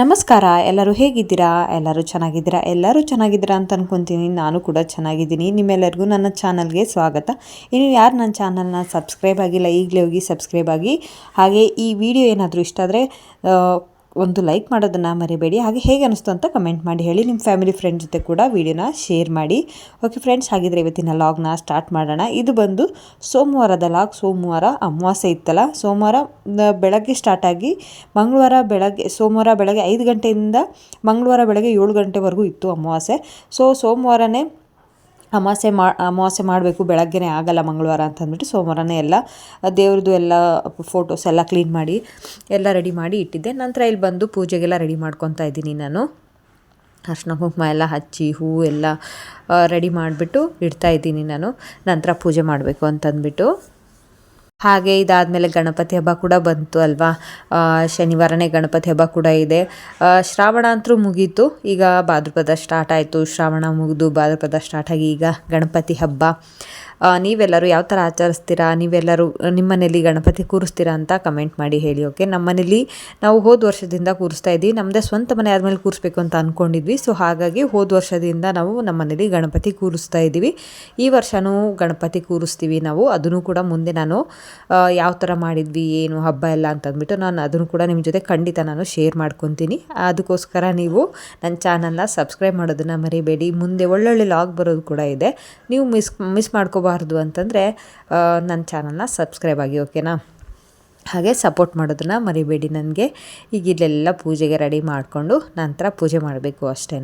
ನಮಸ್ಕಾರ, ಎಲ್ಲರೂ ಹೇಗಿದ್ದೀರಾ? ಎಲ್ಲರೂ ಚೆನ್ನಾಗಿದ್ದೀರಾ? ಎಲ್ಲರೂ ಚೆನ್ನಾಗಿದ್ದೀರಾ ಅಂತ ಅನ್ಕೊತೀನಿ. ನಾನು ಕೂಡ ಚೆನ್ನಾಗಿದ್ದೀನಿ. ನಿಮ್ಮೆಲ್ಲರಿಗೂ ನನ್ನ ಚಾನಲ್ಗೆ ಸ್ವಾಗತ. ಇನ್ನು ಯಾರು ನನ್ನ ಚಾನಲ್ನ ಸಬ್ಸ್ಕ್ರೈಬ್ ಆಗಿಲ್ಲ, ಈಗಲೇ ಹೋಗಿ ಸಬ್ಸ್ಕ್ರೈಬ್ ಆಗಿ. ಹಾಗೆ ಈ ವಿಡಿಯೋ ಏನಾದರೂ ಇಷ್ಟ ಆದರೆ ಒಂದು ಲೈಕ್ ಮಾಡೋದನ್ನು ಮರಿಬೇಡಿ. ಹಾಗೆ ಹೇಗೆ ಅನಿಸ್ತು ಅಂತ ಕಮೆಂಟ್ ಮಾಡಿ ಹೇಳಿ. ನಿಮ್ಮ ಫ್ಯಾಮಿಲಿ ಫ್ರೆಂಡ್ ಜೊತೆ ಕೂಡ ವಿಡಿಯೋನ ಶೇರ್ ಮಾಡಿ. ಓಕೆ ಫ್ರೆಂಡ್ಸ್ ಹಾಗಿದ್ರೆ ಇವತ್ತಿನ ಲಾಗ್ನ ಸ್ಟಾರ್ಟ್ ಮಾಡೋಣ. ಇದು ಬಂದು ಸೋಮವಾರದ ಲಾಗ್ ಸೋಮವಾರ ಅಮಾವಾಸ್ಯೆ ಇತ್ತಲ್ಲ? ಸೋಮವಾರ ಬೆಳಗ್ಗೆ ಸ್ಟಾರ್ಟ್ ಆಗಿ ಮಂಗಳವಾರ ಬೆಳಗ್ಗೆ, ಸೋಮವಾರ ಬೆಳಗ್ಗೆ ಐದು ಗಂಟೆಯಿಂದ ಮಂಗಳವಾರ ಬೆಳಗ್ಗೆ ಏಳು ಗಂಟೆವರೆಗೂ ಇತ್ತು ಅಮಾವಾಸ್ಯೆ. ಸೊ ಸೋಮವಾರನೇ ಅಮಾವಾಸ್ಯೆ ಮಾ ಅಮಾವಾಸ್ಯೆ ಮಾಡಬೇಕು, ಬೆಳಗ್ಗೆನೇ ಆಗಲ್ಲ ಮಂಗಳವಾರ ಅಂತಂದ್ಬಿಟ್ಟು ಸೋಮವಾರನೇ ಎಲ್ಲ ದೇವ್ರದ್ದು ಎಲ್ಲ ಫೋಟೋಸ್ ಎಲ್ಲ ಕ್ಲೀನ್ ಮಾಡಿ ಎಲ್ಲ ರೆಡಿ ಮಾಡಿ ಇಟ್ಟಿದ್ದೆ. ನಂತರ ಇಲ್ಲಿ ಬಂದು ಪೂಜೆಗೆಲ್ಲ ರೆಡಿ ಮಾಡ್ಕೊತಾ ಇದ್ದೀನಿ ನಾನು. ಅರ್ಶಿನ ಕುಂಕುಮ ಎಲ್ಲ ಹಚ್ಚಿ ಹೂವು ಎಲ್ಲ ರೆಡಿ ಮಾಡಿಬಿಟ್ಟು ಇಡ್ತಾ ಇದ್ದೀನಿ ನಾನು. ನಂತರ ಪೂಜೆ ಮಾಡಬೇಕು ಅಂತಂದ್ಬಿಟ್ಟು. ಹಾಗೆ ಇದಾದಮೇಲೆ ಗಣಪತಿ ಹಬ್ಬ ಕೂಡ ಬಂತು ಅಲ್ವಾ? ಶನಿವಾರನೇ ಗಣಪತಿ ಹಬ್ಬ ಕೂಡ ಇದೆ. ಶ್ರಾವಣ ಅಂತೂ ಮುಗೀತು. ಈಗ ಭಾದ್ರಪದ ಸ್ಟಾರ್ಟ್ ಆಯಿತು. ಶ್ರಾವಣ ಮುಗಿದು ಭಾದ್ರಪದ ಸ್ಟಾರ್ಟ್ ಆಗಿ ಈಗ ಗಣಪತಿ ಹಬ್ಬ. ನೀವೆಲ್ಲರೂ ಯಾವ ಥರ ಆಚರಿಸ್ತೀರಾ? ನೀವೆಲ್ಲರೂ ನಿಮ್ಮ ಮನೇಲಿ ಗಣಪತಿ ಕೂರಿಸ್ತೀರಾ ಅಂತ ಕಮೆಂಟ್ ಮಾಡಿ ಹೇಳಿ, ಓಕೆ? ನಮ್ಮ ಮನೇಲಿ ನಾವು ಹೋದ ವರ್ಷದಿಂದ ಕೂರಿಸ್ತಾ ಇದ್ದೀವಿ. ನಮ್ಮದೇ ಸ್ವಂತ ಮನೆ ಆದಮೇಲೆ ಕೂರಿಸ್ಬೇಕು ಅಂತ ಅಂದ್ಕೊಂಡಿದ್ವಿ ಸೊ, ಹಾಗಾಗಿ ಹೋದ ವರ್ಷದಿಂದ ನಾವು ನಮ್ಮ ಮನೇಲಿ ಗಣಪತಿ ಕೂರಿಸ್ತಾ ಇದ್ದೀವಿ. ಈ ವರ್ಷನೂ ಗಣಪತಿ ಕೂರಿಸ್ತೀವಿ ನಾವು. ಅದನ್ನು ಕೂಡ ಮುಂದೆ ನಾನು ಯಾವ ಥರ ಮಾಡಿದ್ವಿ, ಏನು, ಹಬ್ಬ ಎಲ್ಲ ಅಂತಂದ್ಬಿಟ್ಟು ನಾನು ಅದನ್ನು ಕೂಡ ನಿಮ್ಮ ಜೊತೆ ಖಂಡಿತ ನಾನು ಶೇರ್ ಮಾಡ್ಕೊತೀನಿ. ಅದಕ್ಕೋಸ್ಕರ ನೀವು ನನ್ನ ಚಾನಲ್ನ ಸಬ್ಸ್ಕ್ರೈಬ್ ಮಾಡೋದನ್ನು ಮರಿಬೇಡಿ. ಮುಂದೆ ಒಳ್ಳೊಳ್ಳೆ ಲಾಗ್ ಬರೋದು ಕೂಡ ಇದೆ. ನೀವು ಮಿಸ್ ಮಿಸ್ ಮಾಡ್ಕೋಬಾರ್ದು. ಅಂತಂದರೆ ನನ್ನ ಚಾನಲ್ನ ಸಬ್ಸ್ಕ್ರೈಬ್ ಆಗಿ, ಓಕೆನಾ? ಹಾಗೆ ಸಪೋರ್ಟ್ ಮಾಡೋದನ್ನು ಮರಿಬೇಡಿ ನನಗೆ. ಈಗ ಇಲ್ಲೆಲ್ಲ ಪೂಜೆಗೆ ರೆಡಿ ಮಾಡಿಕೊಂಡು ನಂತರ ಪೂಜೆ ಮಾಡಬೇಕು ಅಷ್ಟೇ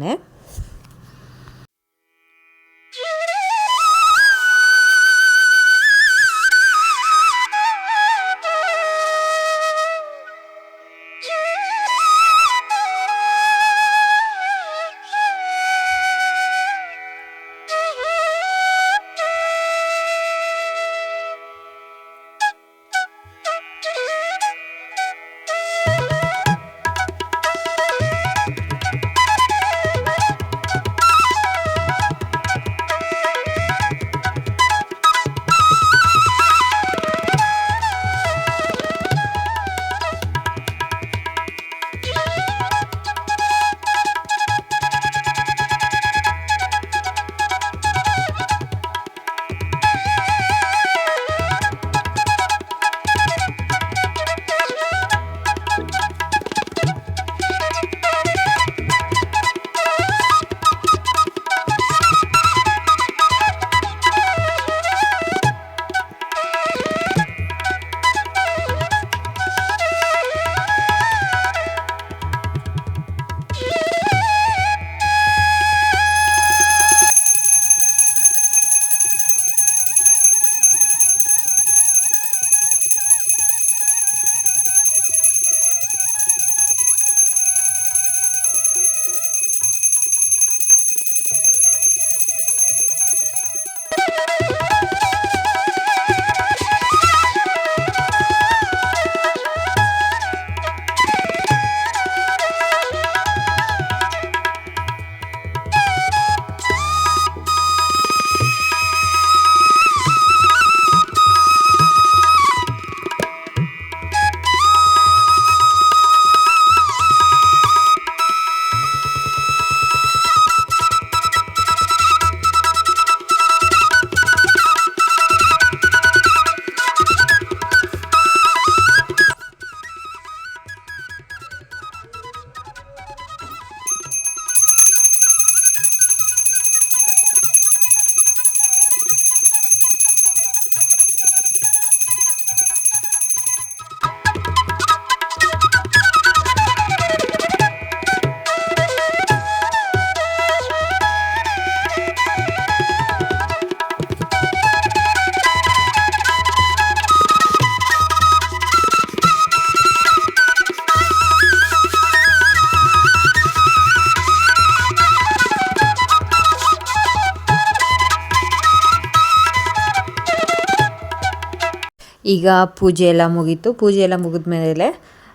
ಈಗ ಪೂಜೆ ಎಲ್ಲ ಮುಗೀತು. ಪೂಜೆ ಎಲ್ಲ ಮುಗಿದ ಮೇಲೆ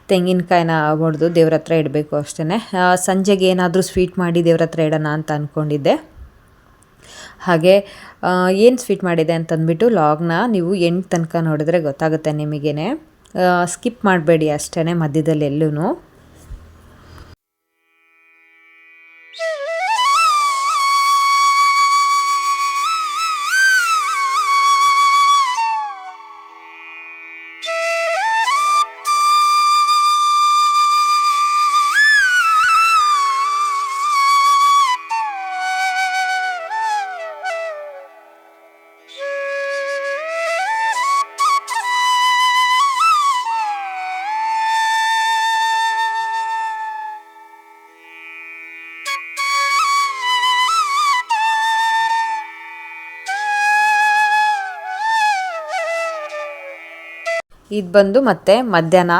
ತೆಂಗಿನಕಾಯಿನ ಹೊಡೆದು ದೇವ್ರ ಹತ್ರ ಇಡಬೇಕು ಅಷ್ಟೇ ಸಂಜೆಗೆ ಏನಾದರೂ ಸ್ವೀಟ್ ಮಾಡಿ ದೇವ್ರ ಹತ್ರ ಇಡೋಣ ಅಂತ ಅಂದ್ಕೊಂಡಿದ್ದೆ ಹಾಗೆ ಏನು ಸ್ವೀಟ್ ಮಾಡಿದೆ ಅಂತಂದ್ಬಿಟ್ಟು ಲಾಗ್ನ ನೀವು ಎಂಟು ತನಕ ನೋಡಿದ್ರೆ ಗೊತ್ತಾಗುತ್ತೆ ನಿಮಗೇ ಸ್ಕಿಪ್ ಮಾಡಬೇಡಿ ಅಷ್ಟೇ ಮಧ್ಯದಲ್ಲಿ ಎಲ್ಲೂ ಇದು ಬಂದು ಮತ್ತೆ ಮಧ್ಯಾಹ್ನ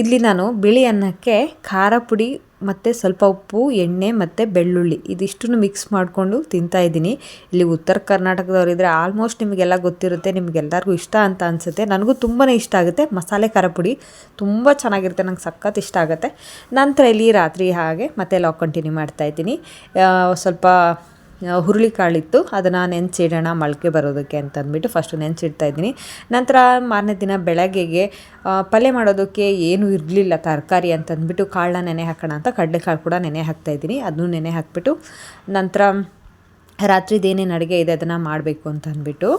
ಇಲ್ಲಿ ನಾನು ಬಿಳಿ ಅನ್ನಕ್ಕೆ ಖಾರ ಪುಡಿ ಮತ್ತು ಸ್ವಲ್ಪ ಉಪ್ಪು, ಎಣ್ಣೆ ಮತ್ತು ಬೆಳ್ಳುಳ್ಳಿ ಇದಿಷ್ಟನ್ನು ಮಿಕ್ಸ್ ಮಾಡಿಕೊಂಡು ತಿಂತಾ ಇದ್ದೀನಿ. ಇಲ್ಲಿ ಉತ್ತರ ಕರ್ನಾಟಕದವರಿದ್ದರೆ ಆಲ್ಮೋಸ್ಟ್ ನಿಮಗೆಲ್ಲ ಗೊತ್ತಿರುತ್ತೆ, ನಿಮಗೆಲ್ಲರಿಗೂ ಇಷ್ಟ ಅಂತ ಅನಿಸುತ್ತೆ. ನನಗೂ ತುಂಬಾ ಇಷ್ಟ ಆಗುತ್ತೆ. ಮಸಾಲೆ ಖಾರ ಪುಡಿ ತುಂಬ ಚೆನ್ನಾಗಿರುತ್ತೆ, ನಂಗೆ ಸಖತ್ ಇಷ್ಟ ಆಗುತ್ತೆ. ನಂತರ ಇಲ್ಲಿ ರಾತ್ರಿ ಹಾಗೆ ಮತ್ತೆ ಲಾಗ್ ಕಂಟಿನ್ಯೂ ಮಾಡ್ತಾ ಇದ್ದೀನಿ. ಸ್ವಲ್ಪ ಹುರುಳಿಕಾಳಿತ್ತು ಅದನ್ನು ನೆನೆಸಿಡೋಣ ಮೊಳಕೆ ಬರೋದಕ್ಕೆ ಅಂತ ಅಂದ್ಬಿಟ್ಟು ಫಸ್ಟು ನೆನೆಸಿಡ್ತಾ ಇದ್ದೀನಿ. ನಂತರ ಮಾರನೇ ದಿನ ಬೆಳಗ್ಗೆಗೆ ಪಲ್ಯ ಮಾಡೋದಕ್ಕೆ ಏನೂ ಇರಲಿಲ್ಲ ತರಕಾರಿ ಅಂತ ಅಂದ್ಬಿಟ್ಟು ಕಾಳನ್ನ ನೆನೆ ಹಾಕೋಣ ಅಂತ ಕಡಲೆಕಾಳು ಕೂಡ ನೆನೆ ಹಾಕ್ತಾ ಇದ್ದೀನಿ. ಅದನ್ನು ನೆನೆ ಹಾಕಿಬಿಟ್ಟು ನಂತರ ರಾತ್ರಿದೇನೇನು ಅಡುಗೆ ಇದೆ ಅದನ್ನು ಮಾಡಬೇಕು ಅಂತ ಅಂದ್ಬಿಟ್ಟು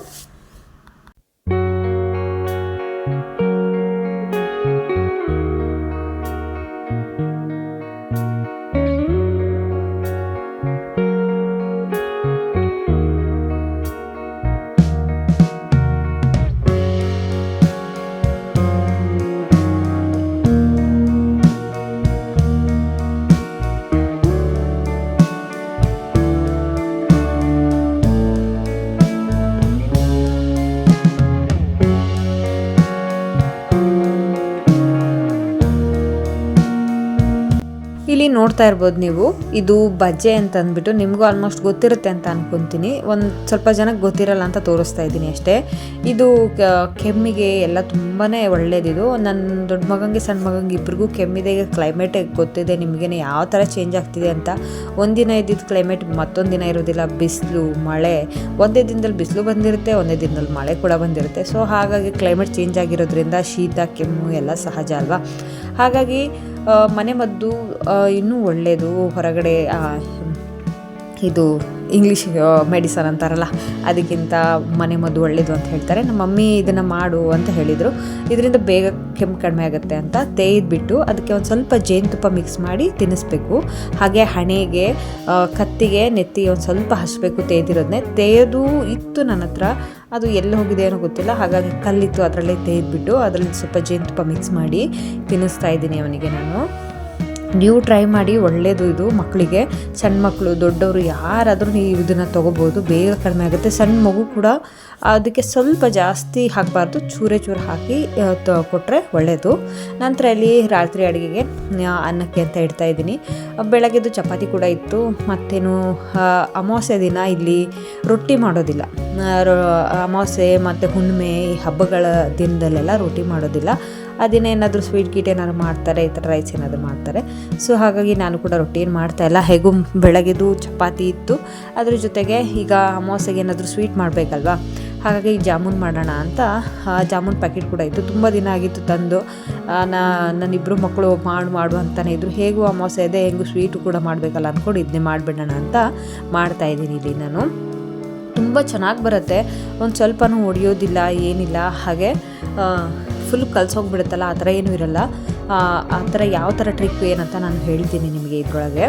ನೋಡ್ತಾ ಇರ್ಬೋದು ನೀವು. ಇದು ಬಜ್ಜೆ ಅಂತ ಅಂದ್ಬಿಟ್ಟು ನಿಮಗೂ ಆಲ್ಮೋಸ್ಟ್ ಗೊತ್ತಿರುತ್ತೆ ಅಂತ ಅನ್ಕೊಂತೀನಿ. ಒಂದು ಸ್ವಲ್ಪ ಜನಕ್ಕೆ ಗೊತ್ತಿರಲ್ಲ ಅಂತ ತೋರಿಸ್ತಾ ಇದ್ದೀನಿ ಅಷ್ಟೇ. ಇದು ಕೆಮ್ಮಿಗೆ ಎಲ್ಲ ತುಂಬಾ ಒಳ್ಳೇದಿದು. ನನ್ನ ದೊಡ್ಡ ಮಗಂಗೆ ಸಣ್ಣ ಮಗಂಗೆ ಇಬ್ಬರಿಗೂ ಕೆಮ್ಮಿದೆ. ಕ್ಲೈಮೇಟ್ ಗೊತ್ತಿದೆ ನಿಮಗೇನೆ ಯಾವ ಥರ ಚೇಂಜ್ ಆಗ್ತಿದೆ ಅಂತ. ಒಂದಿನ ಇದ್ದಿದ್ದು ಕ್ಲೈಮೇಟ್ ಮತ್ತೊಂದು ದಿನ ಇರೋದಿಲ್ಲ. ಬಿಸಿಲು, ಮಳೆ. ಒಂದೇ ದಿನದಲ್ಲಿ ಬಿಸಿಲು ಬಂದಿರುತ್ತೆ, ಒಂದೇ ದಿನದಲ್ಲಿ ಮಳೆ ಕೂಡ ಬಂದಿರುತ್ತೆ. ಸೊ ಹಾಗಾಗಿ ಕ್ಲೈಮೇಟ್ ಚೇಂಜ್ ಆಗಿರೋದ್ರಿಂದ ಶೀತ, ಕೆಮ್ಮು ಎಲ್ಲ ಸಹಜ ಅಲ್ವಾ? ಹಾಗಾಗಿ ಮನೆಮದ್ದು ಮನೆ ಮದ್ದು ಇನ್ನೂ ಒಳ್ಳೆಯದು ಹೊರಗಡೆ ಇದು ಇಂಗ್ಲೀಷ್ ಮೆಡಿಸನ್ ಅಂತಾರಲ್ಲ, ಅದಕ್ಕಿಂತ ಮನೆ ಮದ್ದು ಒಳ್ಳೆಯದು ಅಂತ ಹೇಳ್ತಾರೆ. ನಮ್ಮ ಮಮ್ಮಿ ಇದನ್ನು ಮಾಡು ಅಂತ ಹೇಳಿದರು. ಇದರಿಂದ ಬೇಗ ಕೆಮ್ಮು ಕಡಿಮೆ ಆಗುತ್ತೆ ಅಂತ ತೇಯ್ದುಬಿಟ್ಟು ಅದಕ್ಕೆ ಒಂದು ಸ್ವಲ್ಪ ಜೇನುತುಪ್ಪ ಮಿಕ್ಸ್ ಮಾಡಿ ತಿನ್ನಿಸ್ಬೇಕು ಹಾಗೆ ಹಣೆಗೆ ಕತ್ತಿಗೆ ನೆತ್ತಿಗೆ ಒಂದು ಸ್ವಲ್ಪ ಹಸಬೇಕು ತೇಯ್ದಿರೋದನ್ನೇ ತೇಯೋದು ಇತ್ತು ನನ್ನ ಹತ್ರ, ಅದು ಎಲ್ಲಿ ಹೋಗಿದೆ ಏನೋ ಗೊತ್ತಿಲ್ಲ. ಹಾಗಾಗಿ ಕಲ್ಲಿತ್ತು ಅದರಲ್ಲೇ ತೇಯ್ದುಬಿಟ್ಟು ಅದರಲ್ಲಿ ಸ್ವಲ್ಪ ಜೇನುತುಪ್ಪ ಮಿಕ್ಸ್ ಮಾಡಿ ತಿನ್ನಿಸ್ತಾ ಇದ್ದೀನಿ ಅವನಿಗೆ ನಾನು. ನೀವು ಟ್ರೈ ಮಾಡಿ ಒಳ್ಳೆಯದು ಇದು ಮಕ್ಕಳಿಗೆ. ಸಣ್ಣ ಮಕ್ಕಳು, ದೊಡ್ಡವರು ಯಾರಾದರೂ ನೀವು ಇದನ್ನು ತೊಗೋಬೋದು. ಬೇಗ ಕಡಿಮೆ ಆಗುತ್ತೆ. ಸಣ್ಣ ಮಗು ಕೂಡ ಅದಕ್ಕೆ ಸ್ವಲ್ಪ ಜಾಸ್ತಿ ಹಾಕಬಾರ್ದು. ಚೂರೆ ಚೂರು ಹಾಕಿ ಕೊಟ್ಟರೆ ಒಳ್ಳೆಯದು ನಂತರ ಇಲ್ಲಿ ರಾತ್ರಿ ಅಡುಗೆಗೆ ಅನ್ನಕ್ಕೆ ಅಂತ ಇಡ್ತಾ ಇದ್ದೀನಿ. ಬೆಳಗ್ಗೆದು ಚಪಾತಿ ಕೂಡ ಇತ್ತು. ಮತ್ತೇನು ಅಮಾವಾಸ್ಯ ದಿನ ಇಲ್ಲಿ ರೊಟ್ಟಿ ಮಾಡೋದಿಲ್ಲ. ಅಮಾವಾಸ್ಯೆ ಮತ್ತು ಹುಣ್ಣಿಮೆ ಈ ಹಬ್ಬಗಳ ದಿನದಲ್ಲೆಲ್ಲ ರೊಟ್ಟಿ ಮಾಡೋದಿಲ್ಲ. ಆ ದಿನ ಏನಾದರೂ ಸ್ವೀಟ್ ಗೀಟ್ ಏನಾದ್ರು ಮಾಡ್ತಾರೆ, ಈ ಥರ ರೈಸ್ ಏನಾದರೂ ಮಾಡ್ತಾರೆ. ಸೊ ಹಾಗಾಗಿ ನಾನು ಕೂಡ ರೊಟ್ಟಿ ಏನು ಮಾಡ್ತಾ ಇಲ್ಲ. ಹೇಗೂ ಬೆಳಗ್ಗೆದು ಚಪಾತಿ ಇತ್ತು. ಅದ್ರ ಜೊತೆಗೆ ಈಗ ಅಮಾವಾಸ್ಯೆಗೆ ಏನಾದರೂ ಸ್ವೀಟ್ ಮಾಡಬೇಕಲ್ವಾ? ಹಾಗಾಗಿ ಜಾಮೂನ್ ಮಾಡೋಣ ಅಂತ ಜಾಮೂನ್ ಪ್ಯಾಕೆಟ್ ಕೂಡ ಇತ್ತು. ತುಂಬ ದಿನ ಆಗಿತ್ತು ತಂದು. ನನ್ನಿಬ್ಬರು ಮಕ್ಕಳು ಮಾಡು ಮಾಡು ಅಂತಲೇ ಇದ್ದರು ಹೇಗೂ ಅಮಾವಾಸ್ಯೆ ಇದೆ, ಹೆಂಗೂ ಸ್ವೀಟು ಕೂಡ ಮಾಡಬೇಕಲ್ಲ ಅಂದ್ಕೊಂಡು ಇದನ್ನೇ ಮಾಡಿಬಿಡೋಣ ಅಂತ ಮಾಡ್ತಾ ಇದ್ದೀನಿ ಇಲ್ಲಿ ನಾನು. ತುಂಬ ಚೆನ್ನಾಗಿ ಬರುತ್ತೆ. ಒಂದು ಸ್ವಲ್ಪನೂ ಒಡೆಯೋದಿಲ್ಲ, ಏನಿಲ್ಲ. ಹಾಗೆ ಫುಲ್ ಕಲ್ಸೋಗ್ಬಿಡುತ್ತಲ್ಲ ಆ ಥರ ಏನೂ ಇರಲ್ಲ. ಆ ಥರ ಯಾವ ಥರ ಟ್ರಿಕ್ ಏನಂತ ನಾನು ಹೇಳ್ತೀನಿ ನಿಮಗೆ ಇದ್ರೊಳಗೆ.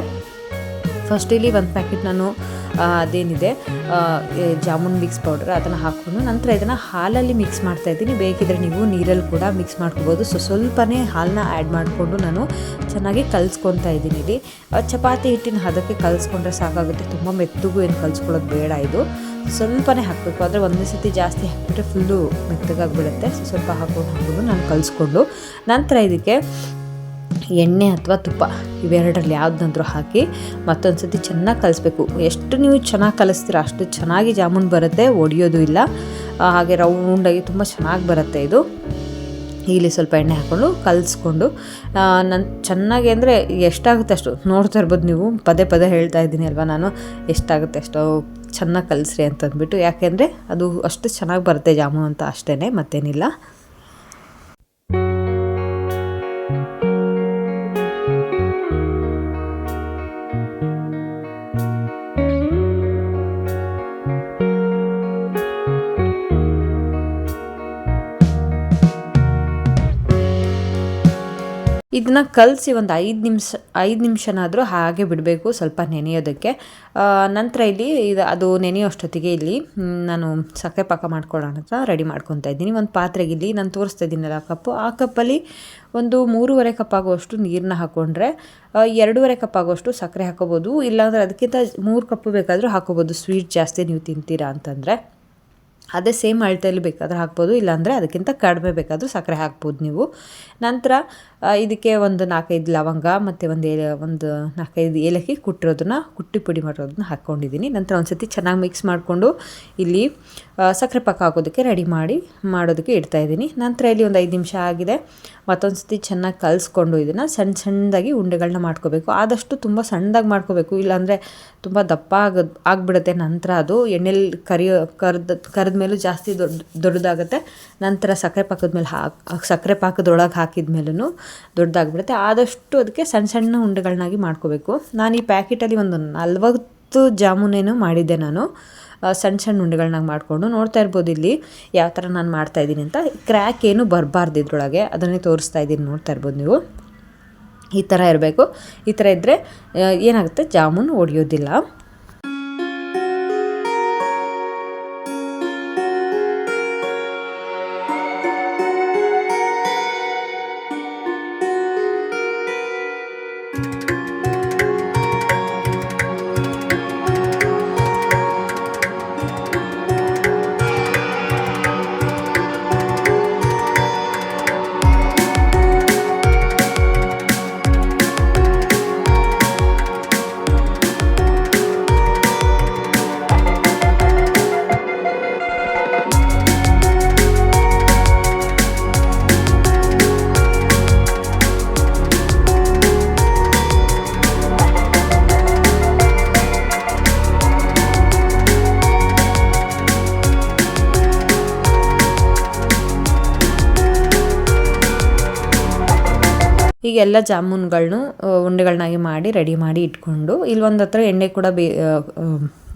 ಫಸ್ಟ್ ಇಲ್ಲಿ ಒಂದು ಪ್ಯಾಕೆಟ್ ನಾನು ಅದೇನಿದೆ ಜಾಮೂನ್ ಮಿಕ್ಸ್ ಪೌಡರ್ ಅದನ್ನು ಹಾಕ್ಕೊಂಡು ನಂತರ ಇದನ್ನು ಹಾಲಲ್ಲಿ ಮಿಕ್ಸ್ ಮಾಡ್ತಾ ಇದ್ದೀನಿ. ಬೇಕಿದ್ರೆ ನೀವು ನೀರಲ್ಲಿ ಕೂಡ ಮಿಕ್ಸ್ ಮಾಡ್ಕೋಬೋದು. ಸೊ ಸ್ವಲ್ಪನೇ ಹಾಲನ್ನ ಆ್ಯಡ್ ಮಾಡಿಕೊಂಡು ನಾನು ಚೆನ್ನಾಗಿ ಕಲ್ಸ್ಕೊತಾ ಇದ್ದೀನಿ ಇಲ್ಲಿ. ಚಪಾತಿ ಹಿಟ್ಟಿನ ಹದಕ್ಕೆ ಕಲಿಸ್ಕೊಂಡ್ರೆ ಸಾಕಾಗುತ್ತೆ. ತುಂಬ ಮೆತ್ತಗೂ ಏನು ಕಲಿಸ್ಕೊಳ್ಳೋದು ಬೇಡ ಇದು. ಸ್ವಲ್ಪನೇ ಹಾಕಬೇಕು. ಆದರೆ ಒಂದೇ ಸತಿ ಜಾಸ್ತಿ ಹಾಕ್ಬಿಟ್ರೆ ಫುಲ್ಲು ಮೆತ್ತಗಾಗಿಬಿಡುತ್ತೆ. ಸೊ ಸ್ವಲ್ಪ ಹಾಕೊಂಡು ಹಾಕೊಂಡು ನಾನು ಕಲಿಸ್ಕೊಂಡು ನಂತರ ಇದಕ್ಕೆ ಎಣ್ಣೆ ಅಥವಾ ತುಪ್ಪ ಇವೆರಡರಲ್ಲಿ ಯಾವುದನ್ನಾದ್ರೂ ಹಾಕಿ ಮತ್ತೊಂದು ಸತಿ ಚೆನ್ನಾಗಿ ಕಲಿಸ್ಬೇಕು. ಎಷ್ಟು ನೀವು ಚೆನ್ನಾಗಿ ಕಲಿಸ್ತೀರ ಅಷ್ಟು ಚೆನ್ನಾಗಿ ಜಾಮೂನ್ ಬರುತ್ತೆ, ಒಡೆಯೋದು ಇಲ್ಲ. ಹಾಗೆ ರೌಂಡಾಗಿ ತುಂಬ ಚೆನ್ನಾಗಿ ಬರುತ್ತೆ ಇದು. ಇಲ್ಲಿ ಸ್ವಲ್ಪ ಎಣ್ಣೆ ಹಾಕ್ಕೊಂಡು ಕಲಿಸ್ಕೊಂಡು ನಾನು ಚೆನ್ನಾಗಿ ಅಂದರೆ ಎಷ್ಟಾಗುತ್ತೆ ಅಷ್ಟು ನೋಡ್ತಾ ಇರ್ಬೋದು ನೀವು. ಪದೇ ಪದೇ ಹೇಳ್ತಾ ಇದ್ದೀನಿ ಅಲ್ವಾ ನಾನು, ಎಷ್ಟಾಗುತ್ತೆ ಅಷ್ಟು ಚೆನ್ನಾಗಿ ಕಲಿಸ್ರಿ ಅಂತಂದ್ಬಿಟ್ಟು. ಯಾಕೆಂದರೆ ಅದು ಅಷ್ಟು ಚೆನ್ನಾಗಿ ಬರುತ್ತೆ ಜಾಮೂನ್ ಅಂತ ಅಷ್ಟೇ ಮತ್ತೇನಿಲ್ಲ. ಇದನ್ನ ಕಲಸಿ ಒಂದು ಐದು ನಿಮಿಷ, ಐದು ನಿಮಿಷನಾದರೂ ಹಾಗೆ ಬಿಡಬೇಕು ಸ್ವಲ್ಪ ನೆನೆಯೋದಕ್ಕೆ. ನಂತರ ಇಲ್ಲಿ ಇದು, ಅದು ನೆನೆಯೋಷ್ಟೊತ್ತಿಗೆ ಇಲ್ಲಿ ನಾನು ಸಕ್ಕರೆ ಪಾಕ ಮಾಡ್ಕೊಳ್ಳೋಣ ಅಂತ ರೆಡಿ ಮಾಡ್ಕೊತಾ ಇದ್ದೀನಿ. ಒಂದು ಪಾತ್ರೆಗೆ ಇಲ್ಲಿ ನಾನು ತೋರಿಸ್ತಾ ಇದ್ದೀನಲ್ಲ ಕಪ್ಪು. ಆ ಕಪ್ಪಲ್ಲಿ ಒಂದು ಮೂರುವರೆ ಕಪ್ ಆಗುವಷ್ಟು ನೀರನ್ನ ಹಾಕ್ಕೊಂಡ್ರೆ ಎರಡೂವರೆ ಕಪ್ ಆಗುವಷ್ಟು ಸಕ್ಕರೆ ಹಾಕೋಬೋದು. ಇಲ್ಲಾಂದರೆ ಅದಕ್ಕಿಂತ ಮೂರು ಕಪ್ಪು ಬೇಕಾದರೂ ಹಾಕೋಬೋದು. ಸ್ವೀಟ್ ಜಾಸ್ತಿ ನೀವು ತಿಂತೀರಾ ಅಂತಂದರೆ. ಅದೇ ಸೇಮ್ ಅಳತೆಯಲ್ಲಿ ಬೇಕಾದ್ರೆ ಹಾಕ್ಬೋದು, ಇಲ್ಲಾಂದರೆ ಅದಕ್ಕಿಂತ ಕಡಿಮೆ ಬೇಕಾದರೂ ಸಕ್ಕರೆ ಹಾಕ್ಬೋದು ನೀವು. ನಂತರ ಇದಕ್ಕೆ ಒಂದು ನಾಲ್ಕೈದು ಲವಂಗ ಮತ್ತು ಒಂದು ಏ ಒಂದು ನಾಲ್ಕೈದು ಏಲಕ್ಕಿ ಕುಟ್ಟಿರೋದನ್ನ, ಕುಟ್ಟಿ ಪುಡಿ ಮಾಡಿರೋದನ್ನ ಹಾಕ್ಕೊಂಡಿದ್ದೀನಿ. ನಂತರ ಒಂದು ಸತಿ ಚೆನ್ನಾಗಿ ಮಿಕ್ಸ್ ಮಾಡಿಕೊಂಡು ಇಲ್ಲಿ ಸಕ್ಕರೆ ಪಾಕ ಹಾಕೋದಕ್ಕೆ ರೆಡಿ ಮಾಡಿ ಮಾಡೋದಕ್ಕೆ ಇಡ್ತಾ ಇದ್ದೀನಿ. ನಂತರ ಇಲ್ಲಿ ಒಂದು ಐದು ನಿಮಿಷ ಆಗಿದೆ. ಮತ್ತೊಂದು ಸತಿ ಚೆನ್ನಾಗಿ ಕಲಿಸ್ಕೊಂಡು ಇದನ್ನು ಸಣ್ಣ ಸಣ್ಣದಾಗಿ ಉಂಡೆಗಳನ್ನ ಮಾಡ್ಕೋಬೇಕು. ಆದಷ್ಟು ತುಂಬ ಸಣ್ಣದಾಗಿ ಮಾಡ್ಕೋಬೇಕು, ಇಲ್ಲಾಂದರೆ ತುಂಬ ದಪ್ಪ ಆಗ ಆಗಿಬಿಡುತ್ತೆ ನಂತರ ಅದು. ಎಣ್ಣೆಲಿ ಕರಿಯೋ, ಕರ್ದು ಕರೆದ ಮೇಲೂ ಜಾಸ್ತಿ ದೊಡ್ಡ, ದೊಡ್ಡದಾಗುತ್ತೆ. ನಂತರ ಸಕ್ಕರೆ ಪಾಕದ ಮೇಲೆ ಹಾಕಿ, ಸಕ್ಕರೆ ಪಾಕದೊಳಗೆ ಹಾಕಿದ ಮೇಲೂ ದೊಡ್ಡದಾಗ್ಬಿಡುತ್ತೆ. ಆದಷ್ಟು ಅದಕ್ಕೆ ಸಣ್ಣ ಸಣ್ಣ ಉಂಡೆಗಳನ್ನಾಗಿ ಮಾಡ್ಕೋಬೇಕು. ನಾನು ಈ ಪ್ಯಾಕೆಟಲ್ಲಿ ಒಂದು ನಲ್ವತ್ತು ಜಾಮೂನೇನು ಮಾಡಿದ್ದೆ ನಾನು. ಸಣ್ಣ ಸಣ್ಣ ಉಂಡೆಗಳನ್ನಾಗಿ ಮಾಡಿಕೊಂಡು ನೋಡ್ತಾ ಇರ್ಬೋದು ಇಲ್ಲಿ ಯಾವ ಥರ ನಾನು ಮಾಡ್ತಾ ಇದ್ದೀನಿ ಅಂತ. ಕ್ರ್ಯಾಕ್ ಏನು ಬರಬಾರ್ದು ಇದ್ರೊಳಗೆ. ಅದನ್ನೇ ತೋರಿಸ್ತಾ ಇದ್ದೀನಿ ನೋಡ್ತಾ ಇರ್ಬೋದು ನೀವು. ಈ ಥರ ಇರಬೇಕು. ಈ ಥರ ಇದ್ದರೆ ಏನಾಗುತ್ತೆ? ಜಾಮೂನು ಒಡೆಯೋದಿಲ್ಲ. ಈಗ ಎಲ್ಲ ಜಾಮೂನ್ಗಳ್ನು ಉಂಡೆಗಳನ್ನಾಗಿ ಮಾಡಿ ರೆಡಿ ಮಾಡಿ ಇಟ್ಕೊಂಡು ಇಲ್ಲೊಂದು ಹತ್ರ ಎಣ್ಣೆ ಕೂಡ ಬೇ ಆ, ಆ,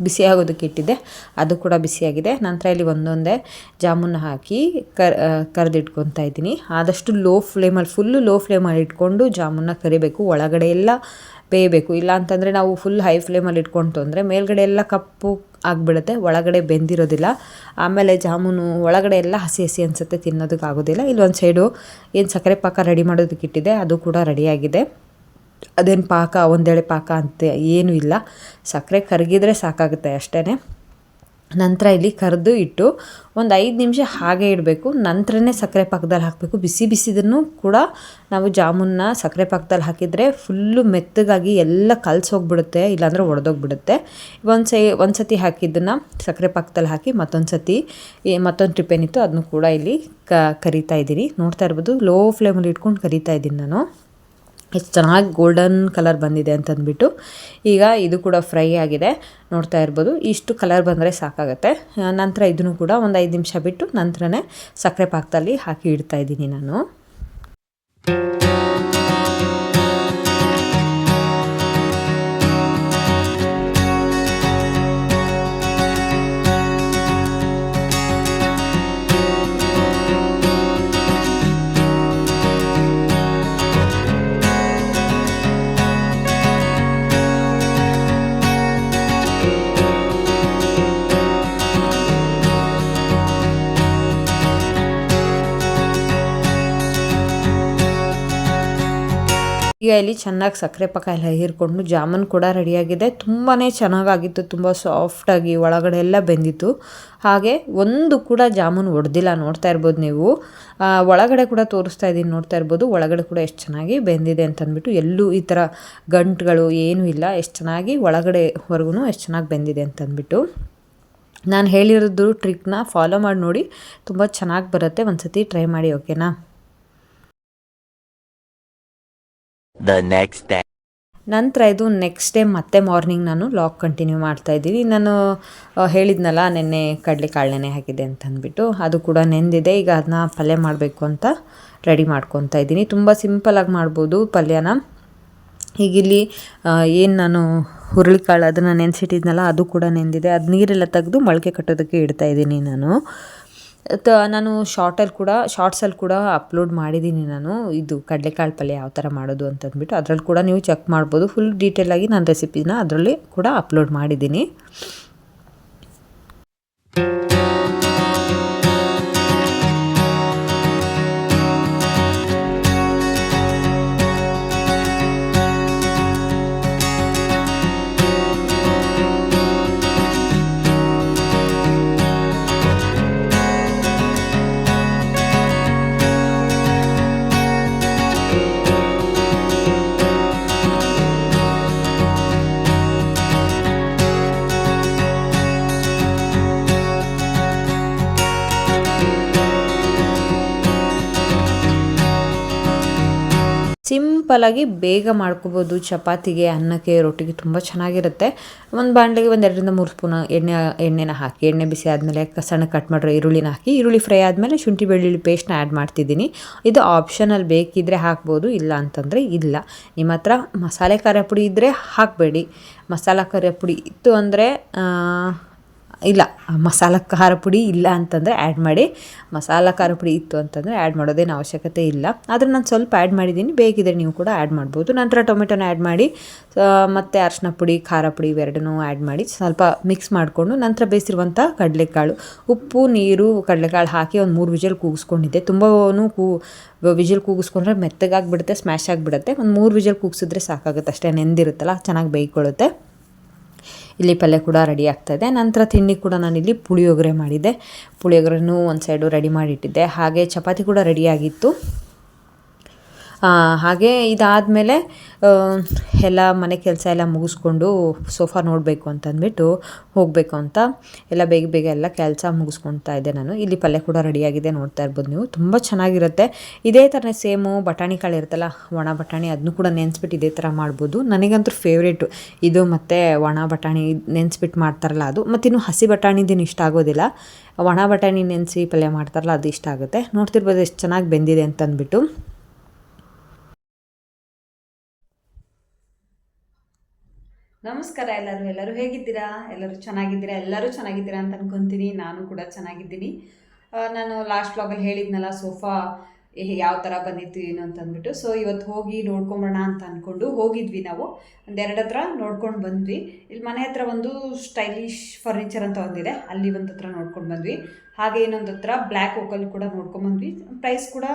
ಬಿಸಿ ಆಗೋದಕ್ಕೆ ಇಟ್ಟಿದ್ದೆ. ಅದು ಕೂಡ ಬಿಸಿಯಾಗಿದೆ. ನಂತರ ಇಲ್ಲಿ ಒಂದೊಂದೇ ಜಾಮೂನ್ ಹಾಕಿ ಕರ್ ಕರೆದಿಟ್ಕೊತಾ ಇದ್ದೀನಿ. ಆದಷ್ಟು ಲೋ ಫ್ಲೇಮಲ್ಲಿ ಫುಲ್ಲು ಲೋ ಫ್ಲೇಮಲ್ಲಿ ಇಟ್ಕೊಂಡು ಜಾಮೂನ್ನ ಕರಿಬೇಕು. ಒಳಗಡೆ ಎಲ್ಲ ಬೇಯಬೇಕು. ಇಲ್ಲ ಅಂತಂದರೆ ನಾವು ಫುಲ್ ಹೈ ಫ್ಲೇಮಲ್ಲಿ ಇಟ್ಕೊಂಡು ಅಂದರೆ ಮೇಲ್ಗಡೆ ಎಲ್ಲ ಕಪ್ಪು ಆಗಿಬಿಡುತ್ತೆ, ಒಳಗಡೆ ಬೆಂದಿರೋದಿಲ್ಲ. ಆಮೇಲೆ ಜಾಮೂನು ಒಳಗಡೆ ಎಲ್ಲ ಹಸಿ ಹಸಿ ಅನಿಸುತ್ತೆ, ತಿನ್ನೋದಕ್ಕೆ ಆಗೋದಿಲ್ಲ. ಇಲ್ಲೊಂದು ಸೈಡು ಏನು ಸಕ್ಕರೆ ಪಾಕ ರೆಡಿ ಮಾಡೋದಕ್ಕೆ ಇಟ್ಟಿದೆ ಅದು ಕೂಡ ರೆಡಿಯಾಗಿದೆ ಅದೇನು ಪಾಕ, ಒಂದೇಳೆ ಪಾಕ ಅಂತ ಏನೂ ಇಲ್ಲ. ಸಕ್ಕರೆ ಕರಗಿದ್ರೆ ಸಾಕಾಗುತ್ತೆ ಅಷ್ಟೇ ನಂತರ ಇಲ್ಲಿ ಕರೆದು ಇಟ್ಟು ಒಂದು ಐದು ನಿಮಿಷ ಹಾಗೆ ಇಡಬೇಕು. ನಂತರನೇ ಸಕ್ಕರೆ ಪಾಕದಲ್ಲಿ ಹಾಕಬೇಕು. ಬಿಸಿ ಬಿಸಿದನ್ನು ಕೂಡ ನಾವು ಜಾಮೂನ್ನ ಸಕ್ಕರೆ ಪಾಕದಲ್ಲಿ ಹಾಕಿದರೆ ಫುಲ್ಲು ಮೆತ್ತಗಾಗಿ ಎಲ್ಲ ಕಲಸೋಗ್ಬಿಡುತ್ತೆ ಇಲ್ಲಾಂದರೆ ಒಡೆದೋಗ್ಬಿಡುತ್ತೆ. ಒಂದು ಸೈ, ಒಂದು ಸತಿ ಹಾಕಿದ್ದನ್ನು ಸಕ್ಕರೆ ಪಾಕದಲ್ಲಿ ಹಾಕಿ ಮತ್ತೊಂದು ಸತಿ ಮತ್ತೊಂದು ಟ್ರಿಪ್ ಏನಿತ್ತು ಅದನ್ನು ಕೂಡ ಇಲ್ಲಿ ಕರಿತಾ ಇದ್ದೀನಿ. ನೋಡ್ತಾ ಇರ್ಬೋದು, ಲೋ ಫ್ಲೇಮಲ್ಲಿ ಇಟ್ಕೊಂಡು ಕರಿತಾ ಇದ್ದೀನಿ ನಾನು. ಎಷ್ಟು ಚೆನ್ನಾಗಿ ಗೋಲ್ಡನ್ ಕಲರ್ ಬಂದಿದೆ ಅಂತಂದ್ಬಿಟ್ಟು. ಈಗ ಇದು ಕೂಡ ಫ್ರೈ ಆಗಿದೆ. ನೋಡ್ತಾ ಇರ್ಬೋದು. ಇಷ್ಟು ಕಲರ್ ಬಂದರೆ ಸಾಕಾಗುತ್ತೆ. ನಂತರ ಇದನ್ನು ಕೂಡ ಒಂದು ಐದು ನಿಮಿಷ ಬಿಟ್ಟು ನಂತರನೇ ಸಕ್ಕರೆ ಪಾಕದಲ್ಲಿ ಹಾಕಿ ಇಡ್ತಾ ಇದ್ದೀನಿ ನಾನು. ಈಗ ಇಲ್ಲಿ ಚೆನ್ನಾಗಿ ಸಕ್ಕರೆ ಪಕ್ಕ ಎಲ್ಲ ಹೀರ್ಕೊಂಡು ಜಾಮೂನ್ ಕೂಡ ರೆಡಿಯಾಗಿದೆ. ತುಂಬಾ ಚೆನ್ನಾಗಾಗಿತ್ತು, ತುಂಬ ಸಾಫ್ಟಾಗಿ ಒಳಗಡೆ ಎಲ್ಲ ಬೆಂದಿತ್ತು. ಹಾಗೆ ಒಂದು ಕೂಡ ಜಾಮೂನ್ ಒಡೆದಿಲ್ಲ, ನೋಡ್ತಾ ಇರ್ಬೋದು ನೀವು. ಒಳಗಡೆ ಕೂಡ ತೋರಿಸ್ತಾ ಇದ್ದೀನಿ ನೋಡ್ತಾ ಇರ್ಬೋದು. ಒಳಗಡೆ ಕೂಡ ಎಷ್ಟು ಚೆನ್ನಾಗಿ ಬೆಂದಿದೆ ಅಂತಂದ್ಬಿಟ್ಟು ಎಲ್ಲೂ ಈ ಥರ ಗಂಟುಗಳು ಏನೂ ಇಲ್ಲ. ಎಷ್ಟು ಚೆನ್ನಾಗಿ ಒಳಗಡೆವರೆಗೂ ಎಷ್ಟು ಚೆನ್ನಾಗಿ ಬೆಂದಿದೆ ಅಂತಂದ್ಬಿಟ್ಟು ನಾನು ಹೇಳಿರೋದು ಟ್ರಿಕ್ನ ಫಾಲೋ ಮಾಡಿ ನೋಡಿ, ತುಂಬ ಚೆನ್ನಾಗಿ ಬರುತ್ತೆ. ಒಂದು ಸತಿ ಟ್ರೈ ಮಾಡಿ ಓಕೆನಾ the next day. ನಂತರ ಇದು ನೆಕ್ಸ್ಟ್ ಡೇ ಮತ್ತೆ ಮಾರ್ನಿಂಗ್ ನಾನು ಲಾಗ್ ಕಂಟಿನ್ಯೂ ಮಾಡ್ತಾ ಇದ್ದೀನಿ. ನಾನು ಹೇಳಿದ್ನಲ್ಲ, ನೆನ್ನೆ ಕಡಲೆ ಕಾಳನೆ ಹಾಕಿದೆ ಅಂತ ಅಂದ್ಬಿಟ್ಟು. ಅದು ಕೂಡ ನೆಂದಿದೆ. ಈಗ ಅದನ್ನ ಪಲ್ಯ ಮಾಡಬೇಕು ಅಂತ ರೆಡಿ ಮಾಡ್ಕೊತಾ ಇದ್ದೀನಿ. ತುಂಬ ಸಿಂಪಲಾಗಿ ಮಾಡ್ಬೋದು ಪಲ್ಯನ. ಈಗ ಇಲ್ಲಿ ಏನು ನಾನು ಹುರುಳಿಕಾಳು ಅದನ್ನು ನೆನೆಸಿಟ್ಟಿದ್ನಲ್ಲ, ಅದು ಕೂಡ ನೆಂದಿದೆ. ಅದು ನೀರೆಲ್ಲ ತೆಗೆದು ಮೊಳಕೆ ಕಟ್ಟೋದಕ್ಕೆ ಇಡ್ತಾ ಇದ್ದೀನಿ ನಾನು. ತ, ನಾನು ಶಾರ್ಟಲ್ಲಿ ಕೂಡ ಶಾರ್ಟ್ಸಲ್ಲಿ ಕೂಡ ಅಪ್ಲೋಡ್ ಮಾಡಿದ್ದೀನಿ ನಾನು. ಇದು ಕಡಲೆಕಾಳು ಪಲ್ಯ ಯಾವ ಥರ ಮಾಡೋದು ಅಂತಂದ್ಬಿಟ್ಟು ಅದರಲ್ಲಿ ಕೂಡ ನೀವು ಚೆಕ್ ಮಾಡ್ಬೋದು. ಫುಲ್ ಡೀಟೇಲಾಗಿ ನಾನು ರೆಸಿಪಿನ ಅದರಲ್ಲಿ ಕೂಡ ಅಪ್ಲೋಡ್ ಮಾಡಿದ್ದೀನಿ. ಸಿಂಪಲಾಗಿ ಬೇಗ ಮಾಡ್ಕೋಬೋದು ಚಪಾತಿಗೆ, ಅನ್ನಕ್ಕೆ, ರೊಟ್ಟಿಗೆ ತುಂಬ ಚೆನ್ನಾಗಿರುತ್ತೆ. ಒಂದು ಬಾಣಲೆಗೆ ಒಂದು ಎರಡರಿಂದ ಮೂರು ಸ್ಪೂನ್ ಎಣ್ಣೆ, ಎಣ್ಣೆನ ಹಾಕಿ, ಎಣ್ಣೆ ಬಿಸಿ ಆದಮೇಲೆ ಸಣ್ಣ ಕಟ್ ಮಾಡಿರೋ ಈರುಳ್ಳಿನ ಹಾಕಿ, ಈರುಳ್ಳಿ ಫ್ರೈ ಆದಮೇಲೆ ಶುಂಠಿ, ಬೆಳ್ಳುಳ್ಳಿ ಪೇಸ್ಟ್ನ ಆ್ಯಡ್ ಮಾಡ್ತಿದ್ದೀನಿ. ಇದು ಆಪ್ಷನಲ್ ಬೇಕಿದ್ದರೆ ಹಾಕ್ಬೋದು, ಇಲ್ಲ ಅಂತಂದರೆ ಇಲ್ಲ. ನಿಮ್ಮ ಹತ್ರ ಮಸಾಲೆ ಖಾರ ಪುಡಿ ಇದ್ದರೆ ಹಾಕಬೇಡಿ. ಮಸಾಲೆ ಖಾರ ಪುಡಿ ಇತ್ತು ಅಂದರೆ ಇಲ್ಲ ಮಸಾಲ ಖಾರ ಪುಡಿ ಇಲ್ಲ ಅಂತಂದರೆ ಆ್ಯಡ್ ಮಾಡಿ, ಮಸಾಲ ಖಾರ ಪುಡಿ ಇತ್ತು ಅಂತಂದರೆ ಆ್ಯಡ್ ಮಾಡೋದೇನು ಅವಶ್ಯಕತೆ ಇಲ್ಲ. ಆದರೆ ನಾನು ಸ್ವಲ್ಪ ಆ್ಯಡ್ ಮಾಡಿದ್ದೀನಿ, ಬೇಕಿದ್ರೆ ನೀವು ಕೂಡ ಆ್ಯಡ್ ಮಾಡ್ಬೋದು. ನಂತರ ಟೊಮೆಟೊನ ಆ್ಯಡ್ ಮಾಡಿ ಮತ್ತು ಅರಶಿನ ಪುಡಿ, ಖಾರ ಪುಡಿ ಇವೆರಡನ್ನೂ ಆ್ಯಡ್ ಮಾಡಿ ಸ್ವಲ್ಪ ಮಿಕ್ಸ್ ಮಾಡಿಕೊಂಡು ನಂತರ ಬೇಯಿಸಿರುವಂಥ ಕಡಲೆಕಾಳು. ಉಪ್ಪು, ನೀರು, ಕಡಲೆಕಾಳು ಹಾಕಿ ಒಂದು ಮೂರು ವಿಜಲ್ ಕೂಗಿಸ್ಕೊಂಡಿದ್ದೆ. ತುಂಬಾ ಕೂ, ವಿಜಲ್ ಕೂಗಿಸ್ಕೊಂಡ್ರೆ ಮೆತ್ತಗಾಗಿಬಿಡುತ್ತೆ ಸ್ಮ್ಯಾಶ್ ಆಗಿಬಿಡುತ್ತೆ. ಒಂದು ಮೂರು ವಿಜಲ್ ಕೂಗಿಸಿದ್ರೆ ಸಾಕಾಗುತ್ತೆ. ಅಷ್ಟೇ ನೆಂದಿರುತ್ತಲ್ಲ, ಚೆನ್ನಾಗಿ ಬೇಯ್ಕೊಳ್ಳುತ್ತೆ. ಇಲ್ಲಿ ಪಲ್ಯ ಕೂಡ ರೆಡಿ ಆಗ್ತಾಯಿದೆ ನಂತರ ತಿಂಡಿ ಕೂಡ ನಾನಿಲ್ಲಿ ಪುಳಿಯೋಗರೆ ಮಾಡಿದ್ದೆ. ಪುಳಿಯೋಗರೆನೂ ಒಂದು ಸೈಡು ರೆಡಿ ಮಾಡಿಟ್ಟಿದ್ದೆ. ಹಾಗೆ ಚಪಾತಿ ಕೂಡ ರೆಡಿಯಾಗಿತ್ತು ಹಾಗೆ ಇದಾದಮೇಲೆ ಎಲ್ಲ ಮನೆ ಕೆಲಸ ಎಲ್ಲ ಮುಗಿಸ್ಕೊಂಡು ಸೋಫಾ ನೋಡಬೇಕು ಅಂತಂದ್ಬಿಟ್ಟು ಹೋಗಬೇಕು ಅಂತ. ಎಲ್ಲ ಬೇಗ ಬೇಗ ಎಲ್ಲ ಕೆಲಸ ಮುಗಿಸ್ಕೊಳ್ತಾ ಇದ್ದೆ ನಾನು. ಇಲ್ಲಿ ಪಲ್ಯ ಕೂಡ ರೆಡಿಯಾಗಿದೆ ನೋಡ್ತಾ ಇರ್ಬೋದು ನೀವು. ತುಂಬ ಚೆನ್ನಾಗಿರುತ್ತೆ. ಇದೇ ಥರ ಸೇಮು, ಬಟಾಣಿ ಕಾಳು ಇರುತ್ತಲ್ಲ, ಒಣ ಬಟಾಣಿ ಅದನ್ನು ಕೂಡ ನೆನೆಸ್ಬಿಟ್ಟು ಇದೇ ಥರ ಮಾಡ್ಬೋದು. ನನಗಂತೂ ಫೇವ್ರೇಟು ಇದು ಮತ್ತು ಒಣ ಬಟಾಣಿ ನೆನೆಸ್ಬಿಟ್ಟು ಮಾಡ್ತಾರಲ್ಲ ಅದು. ಮತ್ತು ಇನ್ನು ಹಸಿ ಬಟಾಣಿದೇನು ಇಷ್ಟ ಆಗೋದಿಲ್ಲ. ಒಣ ಬಟಾಣಿ ನೆನೆಸಿ ಪಲ್ಯ ಮಾಡ್ತಾರಲ್ಲ, ಅದು ಇಷ್ಟ ಆಗುತ್ತೆ. ನೋಡ್ತಿರ್ಬೋದು ಎಷ್ಟು ಚೆನ್ನಾಗಿ ಬೆಂದಿದೆ ಅಂತ ನಮಸ್ಕಾರ ಎಲ್ಲರೂ. ಎಲ್ಲರೂ ಹೇಗಿದ್ದೀರಾ? ಎಲ್ಲರೂ ಚೆನ್ನಾಗಿದ್ದೀರಾ? ಎಲ್ಲರೂ ಚೆನ್ನಾಗಿದ್ದೀರಾ ಅಂತ ಅನ್ಕೊತೀನಿ. ನಾನು ಕೂಡ ಚೆನ್ನಾಗಿದ್ದೀನಿ. ನಾನು ಲಾಸ್ಟ್ ಬ್ಲಾಗಲ್ಲಿ ಹೇಳಿದ್ನಲ್ಲ ಸೋಫಾ ಯಾವ ಥರ ಬಂದಿತ್ತು, ಏನು ಅಂತ ಅಂದ್ಬಿಟ್ಟು. ಸೊ ಇವತ್ತು ಹೋಗಿ ನೋಡ್ಕೊಂಬರೋಣ ಅಂತ ಅಂದ್ಕೊಂಡು ಹೋಗಿದ್ವಿ ನಾವು. ಒಂದೆರಡು ಹತ್ರ ನೋಡ್ಕೊಂಡು ಬಂದ್ವಿ. ಇಲ್ಲಿ ಮನೆ ಹತ್ರ ಒಂದು ಸ್ಟೈಲಿಶ್ ಫರ್ನಿಚರ್ ಅಂತ ಒಂದಿದೆ. ಅಲ್ಲಿ ಒಂದು ಹತ್ರ ನೋಡ್ಕೊಂಡು ಬಂದ್ವಿ. ಹಾಗೆ ಇನ್ನೊಂದು ಹತ್ರ ಬ್ಲ್ಯಾಕ್ ಓಕಲ್ಲಿ ಕೂಡ ನೋಡ್ಕೊಂಡು ಬಂದ್ವಿ. ಪ್ರೈಸ್ ಕೂಡ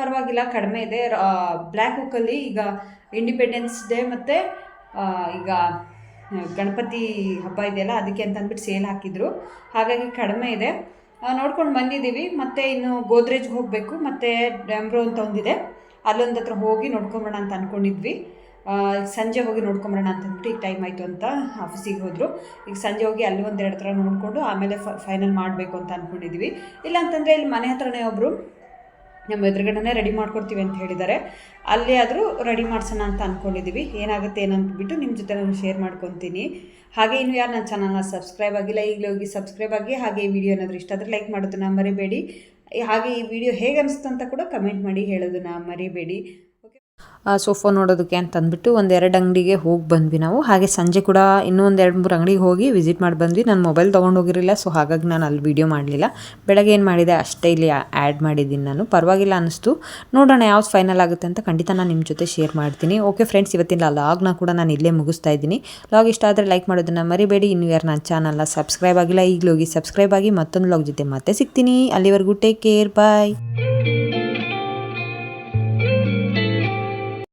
ಪರವಾಗಿಲ್ಲ, ಕಡಿಮೆ ಇದೆ. ಬ್ಲ್ಯಾಕ್ ಓಕಲ್ಲಿ ಈಗ ಇಂಡಿಪೆಂಡೆನ್ಸ್ ಡೇ ಮತ್ತು ಈಗ ಗಣಪತಿ ಹಬ್ಬ ಇದೆಯಲ್ಲ, ಅದಕ್ಕೆ ಅಂತ ಅಂದ್ಬಿಟ್ಟು ಸೇಲ್ ಹಾಕಿದ್ರು. ಹಾಗಾಗಿ ಕಡಿಮೆ ಇದೆ. ನೋಡ್ಕೊಂಡು ಬಂದಿದ್ದೀವಿ. ಮತ್ತು ಇನ್ನು ಗೋದ್ರೇಜ್ಗೆ ಹೋಗಬೇಕು. ಮತ್ತು ಡ್ಯಾಂಬ್ರೋ ಅಂತ ಒಂದಿದೆ. ಅಲ್ಲೊಂದು ಹತ್ರ ಹೋಗಿ ನೋಡ್ಕೊಂಬರೋಣ ಅಂತ ಅಂದ್ಕೊಂಡಿದ್ವಿ ಸಂಜೆ ಹೋಗಿ ನೋಡ್ಕೊಂಬರೋಣ ಅಂತ ಅಂದ್ಬಿಟ್ಟು ಈಗ ಟೈಮ್ ಆಯಿತು ಅಂತ ಆಫೀಸಿಗೆ ಹೋದರು. ಈಗ ಸಂಜೆ ಹೋಗಿ ಅಲ್ಲಿ ಒಂದೆರಡು ಹತ್ರ ನೋಡಿಕೊಂಡು ಆಮೇಲೆ ಫೈನಲ್ ಮಾಡಬೇಕು ಅಂತ ಅಂದ್ಕೊಂಡಿದ್ವಿ ಇಲ್ಲ ಅಂತಂದರೆ ಇಲ್ಲಿ ಮನೆ ಹತ್ರನೇ ಒಬ್ಬರು ನಮ್ಮ ಎದುರುಗಡೆನೇ ರೆಡಿ ಮಾಡ್ಕೊಡ್ತೀವಿ ಅಂತ ಹೇಳಿದ್ದಾರೆ. ಅಲ್ಲೇ ಆದರೂ ರೆಡಿ ಮಾಡ್ಸೋಣ ಅಂತ ಅಂದ್ಕೊಂಡಿದ್ದೀವಿ ಏನಾಗುತ್ತೆ ಏನಂತಬಿಟ್ಟು ನಿಮ್ಮ ಜೊತೆ ನಾನು ಶೇರ್ ಮಾಡ್ಕೊತೀನಿ. ಹಾಗೆ ಇನ್ನು ಯಾರು ನನ್ನ ಚಾನಲ್ನ ಸಬ್ಸ್ಕ್ರೈಬ್ ಆಗಿಲ್ಲ, ಈಗಲೇ ಹೋಗಿ ಸಬ್ಸ್ಕ್ರೈಬ್ ಆಗಿ, ಹಾಗೆ ಈ ವಿಡಿಯೋ ಏನಾದರೂ ಇಷ್ಟ ಆದರೆ ಲೈಕ್ ಮಾಡೋದನ್ನ ಮರಿಬೇಡಿ. ಹಾಗೆ ಈ ವಿಡಿಯೋ ಹೇಗೆ ಅನಿಸ್ತು ಅಂತ ಕೂಡ ಕಮೆಂಟ್ ಮಾಡಿ ಹೇಳೋದನ್ನ ಮರಿಬೇಡಿ. ಸೋಫಾ ನೋಡೋದಕ್ಕೆ ಅಂತ ಅಂದ್ಬಿಟ್ಟು ಒಂದೆರಡು ಅಂಗಡಿಗೆ ಹೋಗಿ ಬಂದ್ವಿ ನಾವು. ಹಾಗೆ ಸಂಜೆ ಕೂಡ ಇನ್ನೂ ಒಂದು ಎರಡು ಮೂರು ಅಂಗಡಿಗೆ ಹೋಗಿ ವಿಸಿಟ್ ಮಾಡಿ ಬಂದ್ವಿ. ನಾನು ಮೊಬೈಲ್ ತೊಗೊಂಡೋಗಿರಲಿಲ್ಲ ಸೊ ಹಾಗಾಗಿ ನಾನು ಅಲ್ಲಿ ವೀಡಿಯೋ ಮಾಡಲಿಲ್ಲ. ಬೆಳಗ್ಗೆ ಏನು ಮಾಡಿದೆ, ಅಷ್ಟೇ ಇಲ್ಲಿ ಆ್ಯಡ್ ಮಾಡಿದ್ದೀನಿ ನಾನು. ಪರವಾಗಿಲ್ಲ ಅನ್ನಿಸ್ತು ನೋಡೋಣ ಯಾವ್ದು ಫೈನಲ್ ಆಗುತ್ತೆ ಅಂತ ಖಂಡಿತ ನಾನು ನಿಮ್ಮ ಜೊತೆ ಶೇರ್ ಮಾಡ್ತೀನಿ. ಓಕೆ ಫ್ರೆಂಡ್ಸ್ ಇವತ್ತಿನ ಲಾಗ್ನ ಕೂಡ ನಾನು ಇಲ್ಲೇ ಮುಗಿಸ್ತಾ ಇದ್ದೀನಿ. ಲಾಗ್ ಇಷ್ಟ ಆದರೆ ಲೈಕ್ ಮಾಡೋದನ್ನು ಮರಿಬೇಡಿ. ಇನ್ನು ಯಾರು ನನ್ನ ಚಾನಲ್ನ ಸಬ್ಸ್ಕ್ರೈಬ್ ಆಗಿಲ್ಲ ಈಗಲೋಗಿ ಸಬ್ಸ್ಕ್ರೈಬ್ ಆಗಿ ಮತ್ತೊಂದು ಲಾಗ್ ಜೊತೆ ಮತ್ತೆ ಸಿಗ್ತೀನಿ. ಅಲ್ಲಿವರೆಗೂ ಟೇಕ್ ಕೇರ್ ಬಾಯ್